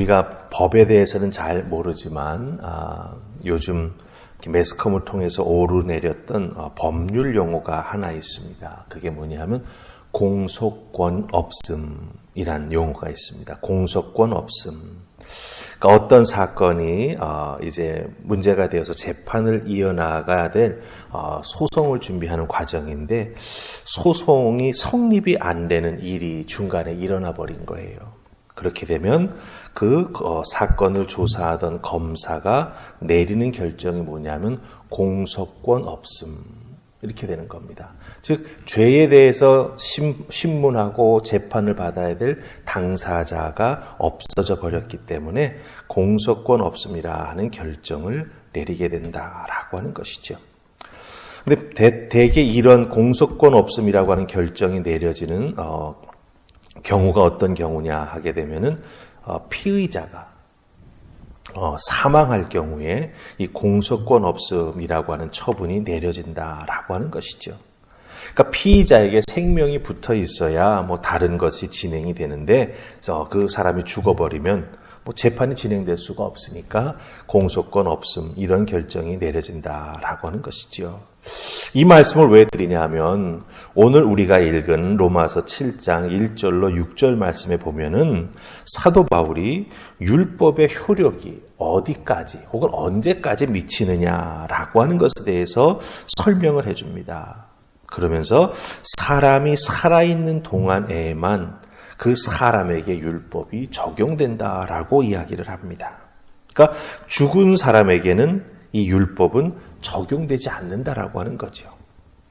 우리가 법에 대해서는 잘 모르지만 아, 요즘 매스컴을 통해서 오르내렸던 어, 법률 용어가 하나 있습니다. 그게 뭐냐면 공소권 없음이란 용어가 있습니다. 공소권 없음. 그러니까 어떤 사건이 어, 이제 문제가 되어서 재판을 이어나가야 될 어, 소송을 준비하는 과정인데 소송이 성립이 안 되는 일이 중간에 일어나 버린 거예요. 그렇게 되면 그 어, 사건을 조사하던 검사가 내리는 결정이 뭐냐면 공소권 없음. 이렇게 되는 겁니다. 즉, 죄에 대해서 신문하고 재판을 받아야 될 당사자가 없어져 버렸기 때문에 공소권 없음이라 하는 결정을 내리게 된다라고 하는 것이죠. 근데 대, 대개 이런 공소권 없음이라고 하는 결정이 내려지는 어, 경우가 어떤 경우냐 하게 되면은 어, 피의자가 어, 사망할 경우에 이 공소권 없음이라고 하는 처분이 내려진다라고 하는 것이죠. 그러니까 피의자에게 생명이 붙어 있어야 뭐 다른 것이 진행이 되는데 그 사람이 죽어버리면 뭐 재판이 진행될 수가 없으니까 공소권 없음 이런 결정이 내려진다라고 하는 것이지요. 이 말씀을 왜 드리냐면 오늘 우리가 읽은 로마서 7장 1절로 6절 말씀에 보면은 사도 바울이 율법의 효력이 어디까지 혹은 언제까지 미치느냐라고 하는 것에 대해서 설명을 해 줍니다. 그러면서 사람이 살아있는 동안에만 그 사람에게 율법이 적용된다라고 이야기를 합니다. 그러니까 죽은 사람에게는 이 율법은 적용되지 않는다라고 하는 거죠.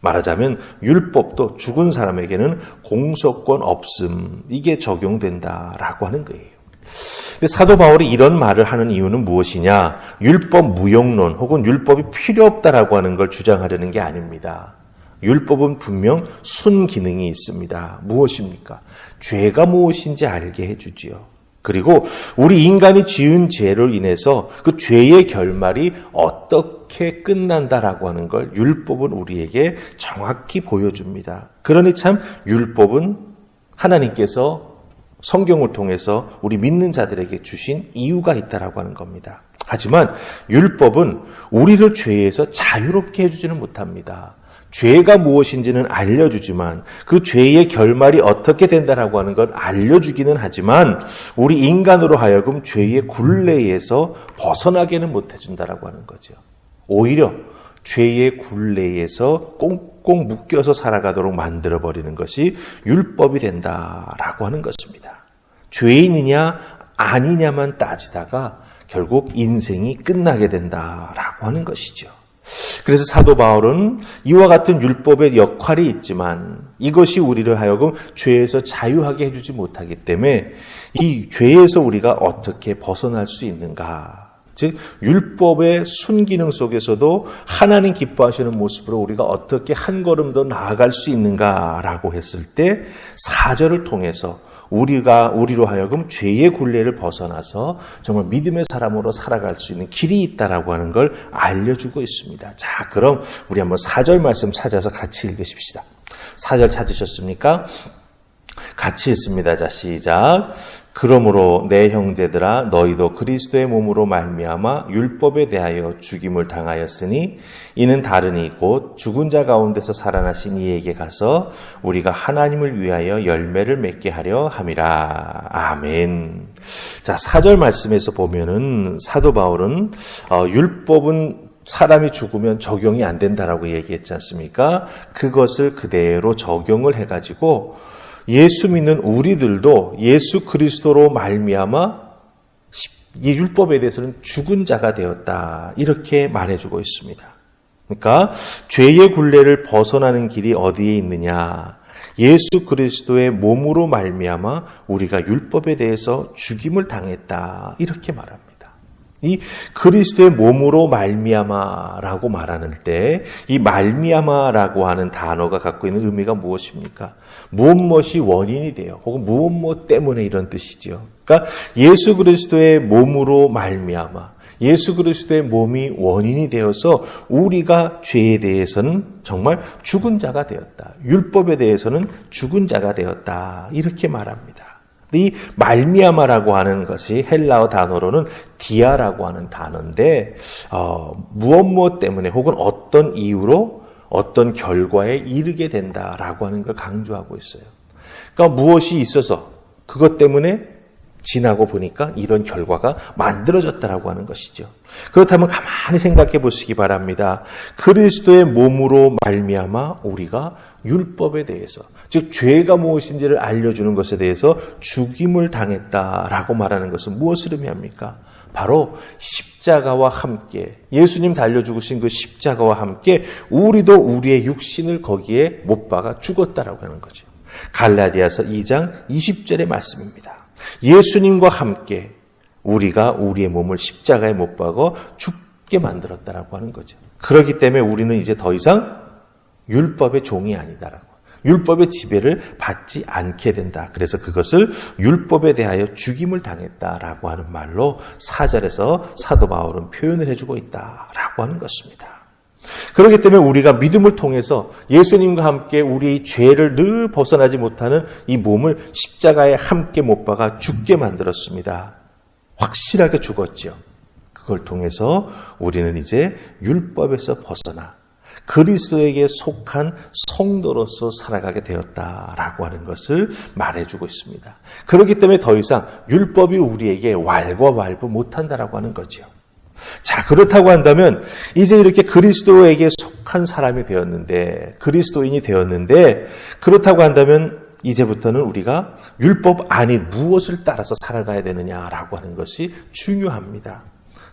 말하자면 율법도 죽은 사람에게는 공소권 없음 이게 적용된다라고 하는 거예요. 사도 바울이 이런 말을 하는 이유는 무엇이냐? 율법 무용론 혹은 율법이 필요 없다라고 하는 걸 주장하려는 게 아닙니다. 율법은 분명 순기능이 있습니다. 무엇입니까? 죄가 무엇인지 알게 해주지요. 그리고 우리 인간이 지은 죄로 인해서 그 죄의 결말이 어떻게 끝난다라고 하는 걸 율법은 우리에게 정확히 보여줍니다. 그러니 참 율법은 하나님께서 성경을 통해서 우리 믿는 자들에게 주신 이유가 있다라고 하는 겁니다. 하지만 율법은 우리를 죄에서 자유롭게 해주지는 못합니다. 죄가 무엇인지는 알려주지만 그 죄의 결말이 어떻게 된다라고 하는 걸 알려주기는 하지만 우리 인간으로 하여금 죄의 굴레에서 벗어나게는 못해준다라고 하는 거죠. 오히려 죄의 굴레에서 꽁꽁 묶여서 살아가도록 만들어버리는 것이 율법이 된다라고 하는 것입니다. 죄인이냐 아니냐만 따지다가 결국 인생이 끝나게 된다라고 하는 것이죠. 그래서 사도 바울은 이와 같은 율법의 역할이 있지만 이것이 우리를 하여금 죄에서 자유하게 해주지 못하기 때문에 이 죄에서 우리가 어떻게 벗어날 수 있는가. 즉, 율법의 순기능 속에서도 하나님 기뻐하시는 모습으로 우리가 어떻게 한 걸음 더 나아갈 수 있는가라고 했을 때 사절을 통해서 우리가 우리로 하여금 죄의 굴레를 벗어나서 정말 믿음의 사람으로 살아갈 수 있는 길이 있다라고 하는 걸 알려주고 있습니다. 자, 그럼 우리 한번 사절 말씀 찾아서 같이 읽으십시다. 사절 찾으셨습니까? 같이 있습니다. 자, 시작. 그러므로 내 형제들아 너희도 그리스도의 몸으로 말미암아 율법에 대하여 죽임을 당하였으니 이는 다르니 곧 죽은 자 가운데서 살아나신 이에게 가서 우리가 하나님을 위하여 열매를 맺게 하려 함이라. 아멘. 자, 사절 말씀에서 보면은 사도 바울은 어, 율법은 사람이 죽으면 적용이 안 된다라고 얘기했지 않습니까? 그것을 그대로 적용을 해가지고 예수 믿는 우리들도 예수 그리스도로 말미암아 이 율법에 대해서는 죽은 자가 되었다 이렇게 말해주고 있습니다. 그러니까 죄의 굴레를 벗어나는 길이 어디에 있느냐? 예수 그리스도의 몸으로 말미암아 우리가 율법에 대해서 죽임을 당했다 이렇게 말합니다. 이 그리스도의 몸으로 말미암아라고 말하는 때 이 말미암아라고 하는 단어가 갖고 있는 의미가 무엇입니까? 무엇 무엇이 원인이 돼요. 혹은 무엇 때문에 이런 뜻이죠. 그러니까 예수 그리스도의 몸으로 말미암아 예수 그리스도의 몸이 원인이 되어서 우리가 죄에 대해서는 정말 죽은 자가 되었다. 율법에 대해서는 죽은 자가 되었다. 이렇게 말합니다. 이 말미암아라고 하는 것이 헬라어 단어로는 디아라고 하는 단어인데 어, 무엇 무엇 때문에 혹은 어떤 이유로 어떤 결과에 이르게 된다라고 하는 걸 강조하고 있어요. 그러니까 무엇이 있어서 그것 때문에 지나고 보니까 이런 결과가 만들어졌다라고 하는 것이죠. 그렇다면 가만히 생각해 보시기 바랍니다. 그리스도의 몸으로 말미암아 우리가 율법에 대해서 즉 죄가 무엇인지를 알려주는 것에 대해서 죽임을 당했다라고 말하는 것은 무엇을 의미합니까? 바로 십자가와 함께 예수님 달려 죽으신 그 십자가와 함께 우리도 우리의 육신을 거기에 못 박아 죽었다라고 하는 거죠. 갈라디아서 2장 20절의 말씀입니다. 예수님과 함께 우리가 우리의 몸을 십자가에 못 박아 죽게 만들었다라고 하는 거죠. 그렇기 때문에 우리는 이제 더 이상 율법의 종이 아니다라고. 율법의 지배를 받지 않게 된다. 그래서 그것을 율법에 대하여 죽임을 당했다라고 하는 말로 사절에서 사도 바울은 표현을 해주고 있다라고 하는 것입니다. 그렇기 때문에 우리가 믿음을 통해서 예수님과 함께 우리 죄를 늘 벗어나지 못하는 이 몸을 십자가에 함께 못 박아 죽게 만들었습니다. 확실하게 죽었죠. 그걸 통해서 우리는 이제 율법에서 벗어나 그리스도에게 속한 성도로서 살아가게 되었다라고 하는 것을 말해주고 있습니다. 그렇기 때문에 더 이상 율법이 우리에게 왈가왈부 못한다라고 하는 거죠. 자, 그렇다고 한다면 이제 이렇게 그리스도에게 속한 사람이 되었는데, 그리스도인이 되었는데, 그렇다고 한다면 이제부터는 우리가 율법 안이 무엇을 따라서 살아가야 되느냐라고 하는 것이 중요합니다.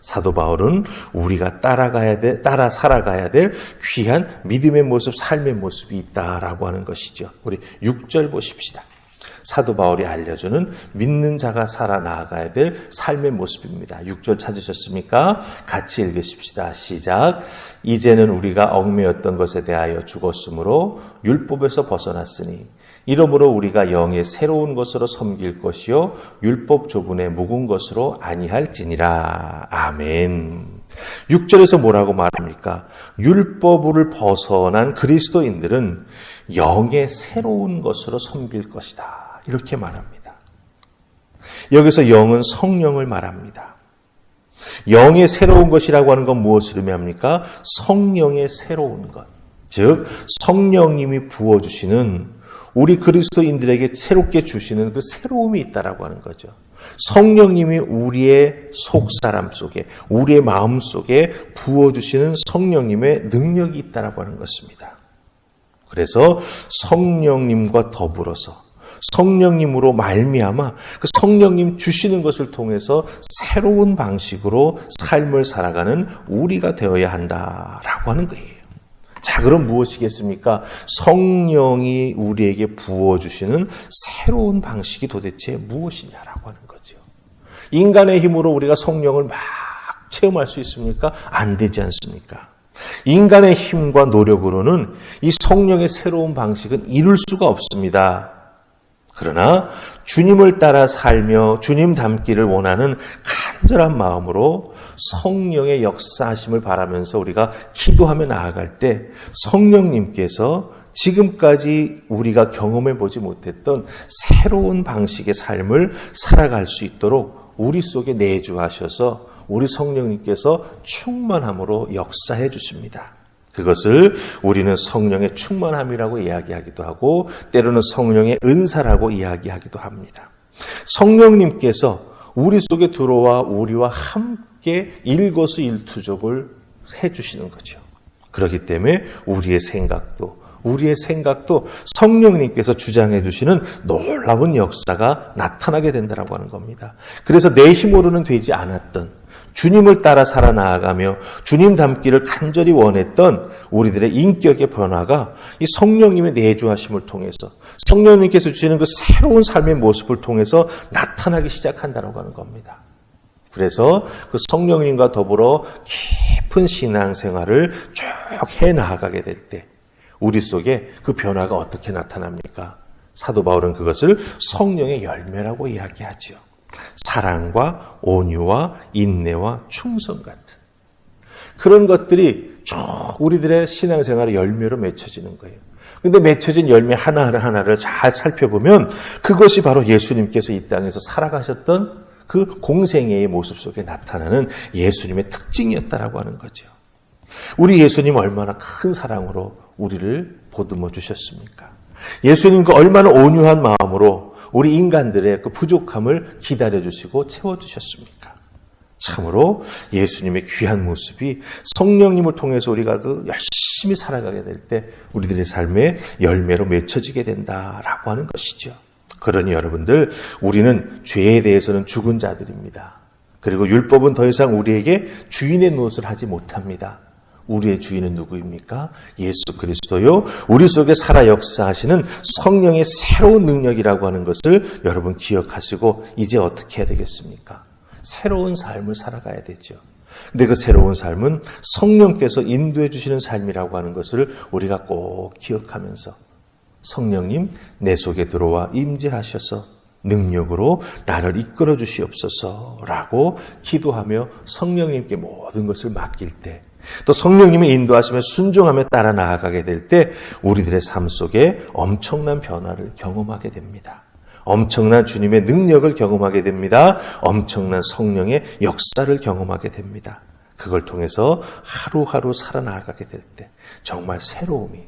사도 바울은 우리가 따라가야 돼, 따라 살아가야 될 귀한 믿음의 모습, 삶의 모습이 있다라고 하는 것이죠. 우리 6절 보십시다. 사도 바울이 알려주는 믿는 자가 살아나가야 될 삶의 모습입니다. 6절 찾으셨습니까? 같이 읽으십시다. 시작. 이제는 우리가 얽매였던 것에 대하여 죽었으므로 율법에서 벗어났으니 이러므로 우리가 영의 새로운 것으로 섬길 것이요 율법 조분의 묵은 것으로 아니할지니라. 아멘. 6절에서 뭐라고 말합니까? 율법을 벗어난 그리스도인들은 영의 새로운 것으로 섬길 것이다. 이렇게 말합니다. 여기서 영은 성령을 말합니다. 영의 새로운 것이라고 하는 건 무엇을 의미합니까? 성령의 새로운 것. 즉, 성령님이 부어주시는 우리 그리스도인들에게 새롭게 주시는 그 새로움이 있다라고 하는 거죠. 성령님이 우리의 속 사람 속에, 우리의 마음 속에 부어주시는 성령님의 능력이 있다라고 하는 것입니다. 그래서 성령님과 더불어서 성령님으로 말미암아 그 성령님 주시는 것을 통해서 새로운 방식으로 삶을 살아가는 우리가 되어야 한다라고 하는 거예요. 자, 그럼 무엇이겠습니까? 성령이 우리에게 부어 주시는 새로운 방식이 도대체 무엇이냐라고 하는 거죠. 인간의 힘으로 우리가 성령을 막 체험할 수 있습니까? 안 되지 않습니까? 인간의 힘과 노력으로는 이 성령의 새로운 방식은 이룰 수가 없습니다. 그러나 주님을 따라 살며 주님 닮기를 원하는 간절한 마음으로 성령의 역사하심을 바라면서 우리가 기도하며 나아갈 때 성령님께서 지금까지 우리가 경험해 보지 못했던 새로운 방식의 삶을 살아갈 수 있도록 우리 속에 내주하셔서 우리 성령님께서 충만함으로 역사해 주십니다. 그것을 우리는 성령의 충만함이라고 이야기하기도 하고 때로는 성령의 은사라고 이야기하기도 합니다. 성령님께서 우리 속에 들어와 우리와 함께 일거수일투족을 해주시는 거죠. 그렇기 때문에 우리의 생각도 우리의 생각도 성령님께서 주장해 주시는 놀라운 역사가 나타나게 된다고 하는 겁니다. 그래서 내 힘으로는 되지 않았던 주님을 따라 살아나가며 주님 닮기를 간절히 원했던 우리들의 인격의 변화가 이 성령님의 내주하심을 통해서 성령님께서 주시는 그 새로운 삶의 모습을 통해서 나타나기 시작한다고 하는 겁니다. 그래서 그 성령님과 더불어 깊은 신앙 생활을 쭉 해 나가게 될 때 우리 속에 그 변화가 어떻게 나타납니까? 사도 바울은 그것을 성령의 열매라고 이야기하지요. 사랑과 온유와 인내와 충성 같은 그런 것들이 쭉 우리들의 신앙생활의 열매로 맺혀지는 거예요. 근데 맺혀진 열매 하나하나 하나를 잘 살펴보면 그것이 바로 예수님께서 이 땅에서 살아가셨던 그 공생애의 모습 속에 나타나는 예수님의 특징이었다라고 하는 거죠. 우리 예수님 얼마나 큰 사랑으로 우리를 보듬어 주셨습니까? 예수님 그 얼마나 온유한 마음으로 우리 인간들의 그 부족함을 기다려 주시고 채워 주셨습니까? 참으로 예수님의 귀한 모습이 성령님을 통해서 우리가 그 열심히 살아가게 될 때 우리들의 삶의 열매로 맺혀지게 된다라고 하는 것이죠. 그러니 여러분들 우리는 죄에 대해서는 죽은 자들입니다. 그리고 율법은 더 이상 우리에게 주인의 노릇을 하지 못합니다. 우리의 주인은 누구입니까? 예수 그리스도요. 우리 속에 살아 역사하시는 성령의 새로운 능력이라고 하는 것을 여러분 기억하시고 이제 어떻게 해야 되겠습니까? 새로운 삶을 살아가야 되죠. 근데 그 새로운 삶은 성령께서 인도해 주시는 삶이라고 하는 것을 우리가 꼭 기억하면서 성령님 내 속에 들어와 임재하셔서 능력으로 나를 이끌어 주시옵소서라고 기도하며 성령님께 모든 것을 맡길 때 또 성령님의 인도하심에 순종하며 따라 나아가게 될 때 우리들의 삶 속에 엄청난 변화를 경험하게 됩니다. 엄청난 주님의 능력을 경험하게 됩니다. 엄청난 성령의 역사를 경험하게 됩니다. 그걸 통해서 하루하루 살아나가게 될 때 정말 새로움이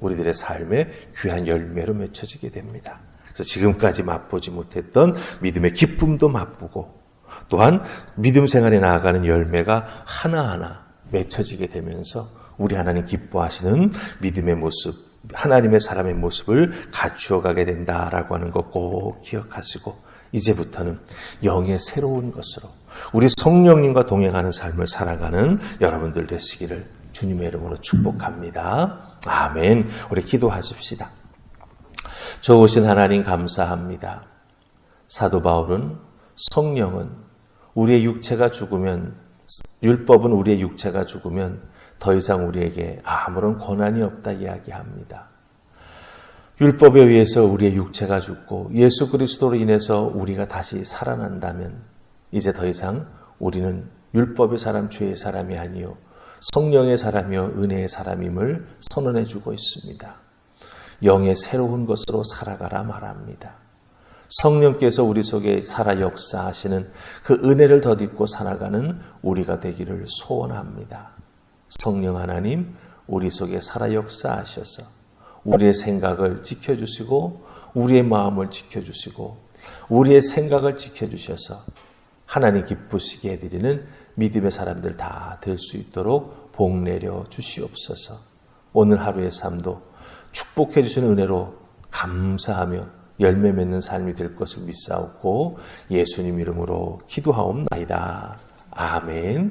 우리들의 삶의 귀한 열매로 맺혀지게 됩니다. 그래서 지금까지 맛보지 못했던 믿음의 기쁨도 맛보고 또한 믿음 생활에 나아가는 열매가 하나하나 맺혀지게 되면서 우리 하나님 기뻐하시는 믿음의 모습, 하나님의 사람의 모습을 갖추어 가게 된다라고 하는 것 꼭 기억하시고 이제부터는 영의 새로운 것으로 우리 성령님과 동행하는 삶을 살아가는 여러분들 되시기를 주님의 이름으로 축복합니다. 아멘. 우리 기도하십시다. 좋으신 하나님 감사합니다. 사도 바울은 성령은 우리의 육체가 죽으면 율법은 우리의 육체가 죽으면 더 이상 우리에게 아무런 권한이 없다 이야기합니다. 율법에 의해서 우리의 육체가 죽고 예수 그리스도로 인해서 우리가 다시 살아난다면 이제 더 이상 우리는 율법의 사람, 죄의 사람이 아니요 성령의 사람이요 은혜의 사람임을 선언해 주고 있습니다. 영의 새로운 것으로 살아가라 말합니다. 성령께서 우리 속에 살아 역사하시는 그 은혜를 덧입고 살아가는 우리가 되기를 소원합니다. 성령 하나님, 우리 속에 살아 역사하셔서 우리의 생각을 지켜주시고, 우리의 마음을 지켜주시고, 우리의 생각을 지켜주셔서 하나님 기쁘시게 해드리는 믿음의 사람들 다 될 수 있도록 복 내려 주시옵소서. 오늘 하루의 삶도 축복해 주시는 은혜로 감사하며 열매 맺는 삶이 될 것을 믿사옵고 예수님 이름으로 기도하옵나이다. 아멘.